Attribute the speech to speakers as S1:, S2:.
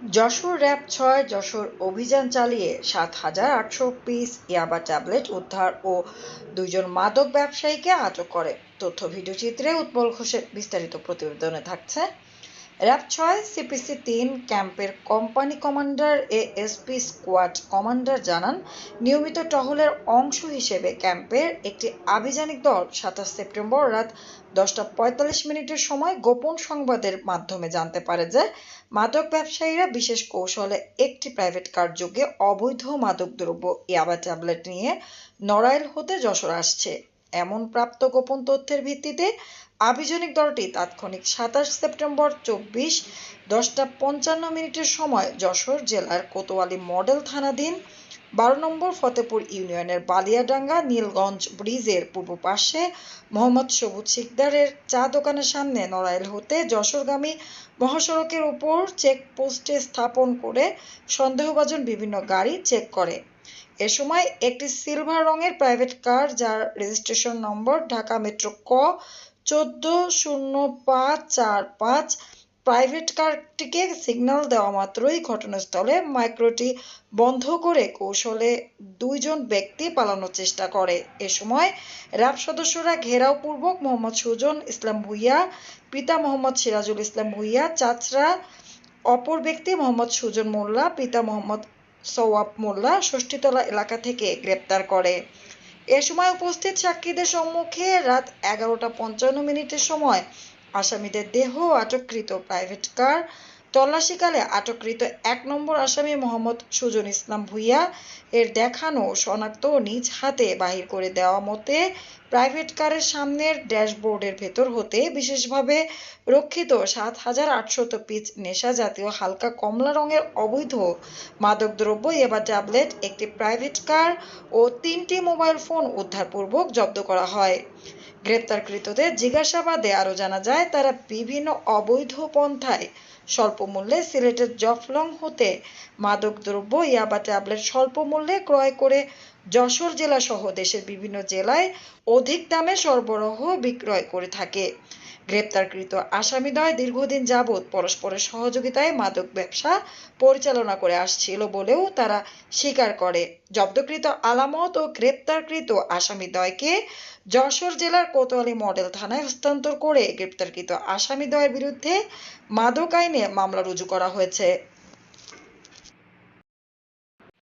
S1: Jessore RAB ছয় যশোর অভিযান চালিয়ে সাত হাজার আটশো পিস ইয়াবা ট্যাবলেট উদ্ধার ও দুইজন মাদক ব্যবসায়ীকে আটক করে। তথ্য ভিডিওচিত্রে উৎপল ঘোষের বিস্তারিত প্রতিবেদনে থাকছে র্যাব ছয় সিপিসি তিন ক্যাম্পের company commander ASP squad commander জানান, নিয়মিত টহলের অংশ হিসেবে ক্যাম্পের একটি আভিযানিক দল সাতাশ সেপ্টেম্বর রাত দশটা পঁয়তাল্লিশ মিনিটের সময় গোপন সংবাদের মাধ্যমে জানতে পারে যে, মাদক ব্যবসায়ীরা বিশেষ কৌশলে একটি প্রাইভেট কার যোগে অবৈধ মাদকদ্রব্য ইয়াবা ট্যাবলেট নিয়ে নড়াইল হতে যশোর আসছে। এমন প্রাপ্ত গোপন তথ্যের ভিত্তিতে আভিযানিক দলটি তাৎক্ষণিক সাতাশ সেপ্টেম্বর চব্বিশ দশটা পঞ্চান্ন মিনিটের সময় যশোর জেলার কোতোয়ালি মডেল থানাধীন বারো নম্বর ফতেপুর ইউনিয়নের বালিয়াডাঙ্গা নীলগঞ্জ ব্রিজের পূর্ব পাশে মোহাম্মদ সবুজ শিকদারের চা দোকানের সামনে নড়াইল হতে যশোরগামী মহাসড়কের উপর চেকপোস্টে স্থাপন করে সন্দেহভাজন বিভিন্ন গাড়ি চেক করে। এ সময় একটি সিলভার রঙের প্রাইভেট কার যার রেজিস্ট্রেশন নম্বর ঢাকা মেট্রো ক চোদ্দ শূন্য পাঁচ চার পাঁচ প্রাইভেট কারটিকে সিগন্যাল দেওয়া মাত্রই ঘটনাস্থলে মাইক্রোটি বন্ধ করে কৌশলে দুইজন ব্যক্তি পালানোর চেষ্টা করে। এ সময় র্যাব সদস্যরা ঘেরাওপূর্বক মোহাম্মদ সুজন ইসলাম ভুইয়া, পিতা মোহাম্মদ সিরাজুল ইসলাম ভুইয়া, চাচরা অপর ব্যক্তি মোহাম্মদ সুজন মোল্লা, পিতা মোহাম্মদ সওয়াব মোল্লা ষষ্ঠীতলা এলাকা থেকে গ্রেপ্তার করে। এ সময় উপস্থিত সাক্ষীদের সম্মুখে রাত এগারোটা পঞ্চান্ন মিনিটের সময় আসামিদের দেহ আটককৃত প্রাইভেট কার তল্লাশিকালে আটককৃত এক নম্বর আসামি মোহাম্মদ সুজন ইসলাম ভুইয়া এর দেখানো শনাক্ত নিজ হাতে বাহির করে দেওয়া মতে প্রাইভেট কারের সামনের ড্যাশবোর্ডের ভেতর হতে বিশেষভাবে রক্ষিত সাত হাজার আটশত পিচ নেশা জাতীয় হালকা কমলা রঙের অবৈধ মাদকদ্রব্য, এবার ট্যাবলেট, একটি প্রাইভেট কার ও তিনটি মোবাইল ফোন উদ্ধারপূর্বক জব্দ করা হয়। গ্রেপ্তারকৃতদের জিজ্ঞাসাবাদে আরও জানা যায়, তারা বিভিন্ন অবৈধ পন্থায় স্বল্প মূল্যে সিলেটের জফলং হতে মাদকদ্রব্য, ইয়াবা ট্যাবলেট স্বল্প মূল্যে ক্রয় করে যশোর জেলা সহ দেশের বিভিন্ন জেলায় অধিক দামে সরবরাহ বিক্রয় করে থাকে। গ্রেপ্তারকৃত আসামিদ্বয় দীর্ঘদিন যাবৎ পরস্পরের সহযোগিতায় মাদক ব্যবসা পরিচালনা করে আসছিল বলেও তারা স্বীকার করে। জব্দকৃত আলামত ও গ্রেপ্তারকৃত আসামিদ্বয়কে যশোর জেলার কোতোয়ালি মডেল থানায় হস্তান্তর করে গ্রেপ্তারকৃত আসামিদ্বয়ের বিরুদ্ধে মাদক আইনে মামলা রুজু করা হয়েছে।